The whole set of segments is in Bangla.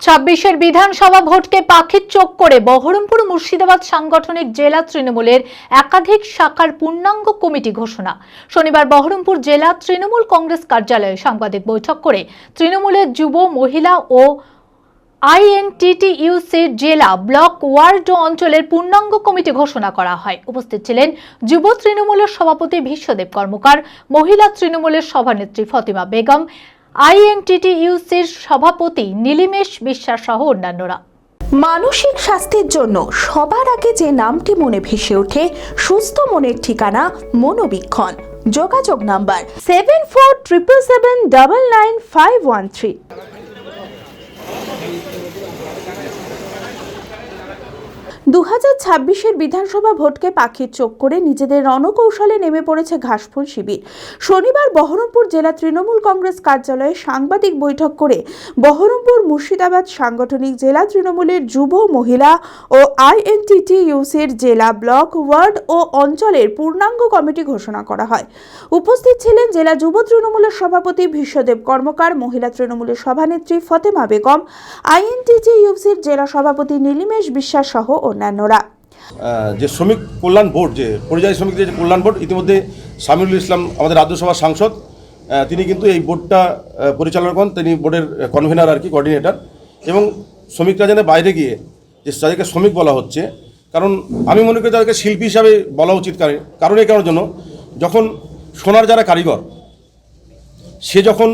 ছাব্বিশের বিধানসভা ভোটকে পাখির চোখ করে বহরমপুর মুর্শিদাবাদ সাংগঠনিক জেলা তৃণমূলের একাধিক শাখার পূর্ণাঙ্গ কমিটি ঘোষণা। শনিবার বহরমপুর জেলা তৃণমূল কংগ্রেস কার্যালয়ে সাংবাদিক বৈঠক করে তৃণমূলের যুব, মহিলা ও আইএনটিটিইউসির জেলা ব্লক ওয়ার্ড অঞ্চলের পূর্ণাঙ্গ কমিটি ঘোষণা করা হয়। উপস্থিত ছিলেন যুব তৃণমূলের সভাপতি বিশ্বদেব কর্মকার, মহিলা তৃণমূলের সভানেত্রী ফতিমা বেগম আইএনটিটিইউসির সভাপতি নীলিমেশ বিশ্বাস সহ অন্যান্যরা। মানসিক স্বাস্থ্যের জন্য সবার আগে যে নামটি মনে ভেসে ওঠে, সুস্থ মনের ঠিকানা মনোবীক্ষণ। যোগাযোগ number seven four triple seven double nine five one three দু হাজার ছাব্বিশের বিধানসভা ভোটকে পাখির চোখ করে নিজেদের রণকৌশলে নেমে পড়েছে ঘাসফুল শিবির। শনিবার বহরমপুর জেলা তৃণমূল কংগ্রেস কার্যালয়ে সাংবাদিক বৈঠক করে বহরমপুর মুর্শিদাবাদ সাংগঠনিক জেলা তৃণমূলের যুব মহিলা ও আইএনটিটি ইউসির জেলা ব্লক, ওয়ার্ড ও অঞ্চলের পূর্ণাঙ্গ কমিটি ঘোষণা করা হয়। উপস্থিত ছিলেন জেলা যুব তৃণমূলের সভাপতি ভীষ্মদেব কর্মকার, মহিলা তৃণমূলের সভানেত্রী ফতেমা বেগম আইএনটিটি ইউসির জেলা সভাপতি নীলিমেশ বিশ্বাস সহ অন্যান্যরা যে শ্রমিক কল্যাণ বোর্ড, যে পরিযায়ী শ্রমিকদের যে কল্যাণ বোর্ড, ইতিমধ্যে সামিরুল ইসলাম আমাদের রাজ্যসভার সাংসদ তিনি কিন্তু এই বোর্ডটা পরিচালনা করেন। তিনি বোর্ডের কনভেনার আর কি কোঅর্ডিনেটর এবং শ্রমিকরা যেন বাইরে গিয়ে যে তাদেরকে শ্রমিক বলা হচ্ছে, কারণ আমি মনে করি তাদেরকে শিল্পী হিসাবে বলা উচিত কারণ কারণ এই কারণের জন্য, যখন সোনার যারা কারিগর, সে যখন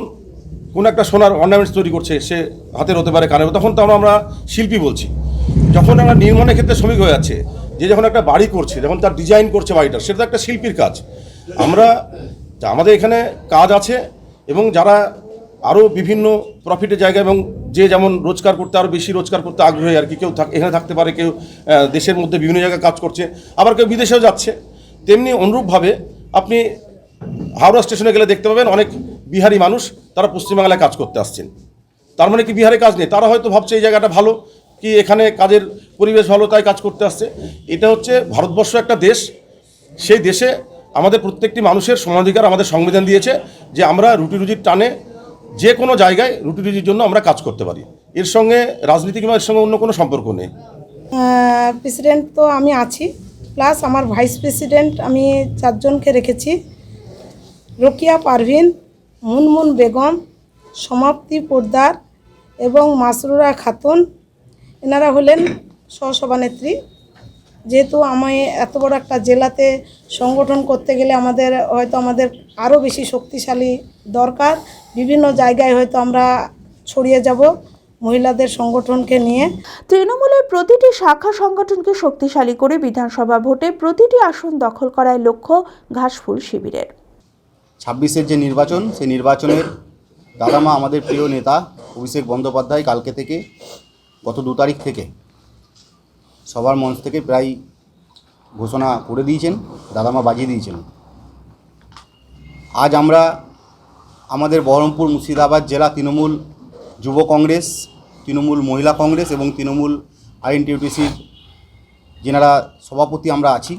কোনো একটা সোনার অর্নামেন্টস তৈরি করছে, সে হাতের হতে পারে, কানের তখন তো আমরা শিল্পী বলছি। যখন আমরা নির্মাণের ক্ষেত্রে শ্রমিক হয়ে যাচ্ছে, যে যখন একটা বাড়ি করছে, যখন তার ডিজাইন করছে বাড়িটা, সেটা তো একটা শিল্পীর কাজ। আমরা, আমাদের এখানে কাজ আছে এবং যারা আরও বিভিন্ন প্রফিটের জায়গা এবং যে যেমন রোজগার করতে আরও বেশি রোজগার করতে আগ্রহী আর কি, কেউ এখানে থাকতে পারে, কেউ দেশের মধ্যে বিভিন্ন জায়গায় কাজ করছে, আবার কেউ বিদেশেও যাচ্ছে। তেমনি অনুরূপভাবে আপনি হাওড়া স্টেশনে গেলে দেখতে পাবেন অনেক বিহারি মানুষ, তারা পশ্চিমবাংলায় কাজ করতে আসছেন। তার মানে কি বিহারে কাজ নেই? তারা হয়তো ভাবছে এই জায়গাটা ভালো কি এখানে কাজের পরিবেশ ভালো তাই কাজ করতে আসছে? এটা হচ্ছে ভারতবর্ষ একটা দেশ। সেই দেশে আমাদের প্রত্যেকটি মানুষের সমাধিকার আমাদের সংবিধান দিয়েছে যে আমরা রুটি রুজির টানে যে কোনো জায়গায় রুটি রুজির জন্য আমরা কাজ করতে পারি। এর সঙ্গে রাজনীতি কিংবা এর সঙ্গে অন্য কোনো সম্পর্ক নেই। প্রেসিডেন্ট তো আমি আছি। প্লাস আমার ভাইস প্রেসিডেন্ট আমি চারজনকে রেখেছি। রোকিয়া পারভিন, মুনমুন বেগম, সমাপ্তি পোদ্দার এবং মাসরুরা খাতুন এনারা হলেন সহসভানেত্রী যেহেতু আমি এত বড় একটা জেলাতে সংগঠন করতে গেলে আমাদের হয়তো আমাদের আরও বেশি শক্তিশালী দরকার। বিভিন্ন জায়গায় হয়তো আমরা ছড়িয়ে যাব মহিলাদের সংগঠনকে নিয়ে। তৃণমূলের প্রতিটি শাখা সংগঠনকে শক্তিশালী করে বিধানসভা ভোটে প্রতিটি আসন দখল করায় লক্ষ্য ঘাসফুল শিবিরের। ছাব্বিশের যে নির্বাচন সেই নির্বাচনের দাদামা আমাদের প্রিয় নেতা অভিষেক বন্দ্যোপাধ্যায় কালকে থেকে গত দু তারিখ থেকে সবার মঞ্চ থেকে প্রায় ঘোষণা করে দিয়েছেন, দাদামা বাজিয়ে দিয়েছেন। আজ আমরা আমাদের বহরমপুর মুর্শিদাবাদ জেলা তৃণমূল যুব কংগ্রেস, তৃণমূল মহিলা কংগ্রেস এবং তৃণমূল আইএনটিউটিসির যেনারা সভাপতি আমরা আছি,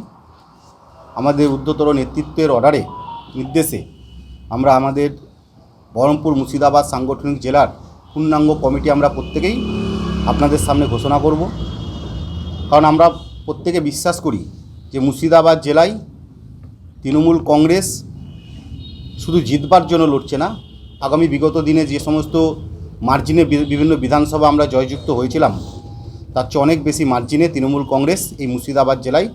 আমাদের উদ্ধতর নেতৃত্বের অর্ডারে, নির্দেশে আমরা আমাদের বহরমপুর মুর্শিদাবাদ সাংগঠনিক জেলার পূর্ণাঙ্গ কমিটি আমরা প্রত্যেকেই আপনাদের সামনে ঘোষণা করব। কারণ আমরা প্রত্যেকে বিশ্বাস করি যে মুর্শিদাবাদ জেলায় তৃণমূল কংগ্রেস শুধু জিতবার জন্য লড়ছে না। আগামী বিগত দিনে যে সমস্ত মার্জিনে বিভিন্ন বিধানসভা আমরা জয়যুক্ত হয়েছিলাম, তার চেয়ে অনেক বেশি মার্জিনে তৃণমূল কংগ্রেস এই মুর্শিদাবাদ জেলায়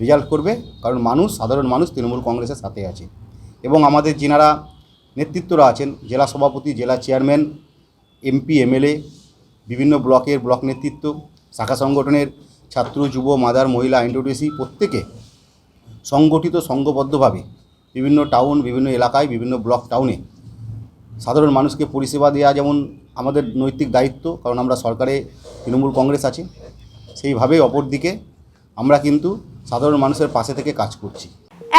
রেজাল্ট করবে। কারণ মানুষ, সাধারণ মানুষ তৃণমূল কংগ্রেসের সাথে আছে। এবং আমাদের যিনারা নেতৃত্বরা আছেন, জেলা সভাপতি, জেলা চেয়ারম্যান এমপি এমএলএ বিভিন্ন ব্লকের ব্লক নেতৃত্ব, শাখা সংগঠনের ছাত্র, যুব, মাদার, মহিলা আইনটিসি প্রত্যেকে সংগঠিত, সংঘবদ্ধভাবে বিভিন্ন টাউন, বিভিন্ন এলাকায়, বিভিন্ন ব্লক টাউনে সাধারণ মানুষকে পরিষেবা দেওয়া যেমন আমাদের নৈতিক দায়িত্ব, কারণ আমরা সরকারে তৃণমূল কংগ্রেস আছে সেইভাবেই অপরদিকে আমরা কিন্তু সাধারণ মানুষের পাশে থেকে কাজ করছি।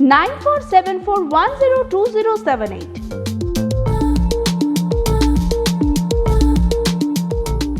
947410278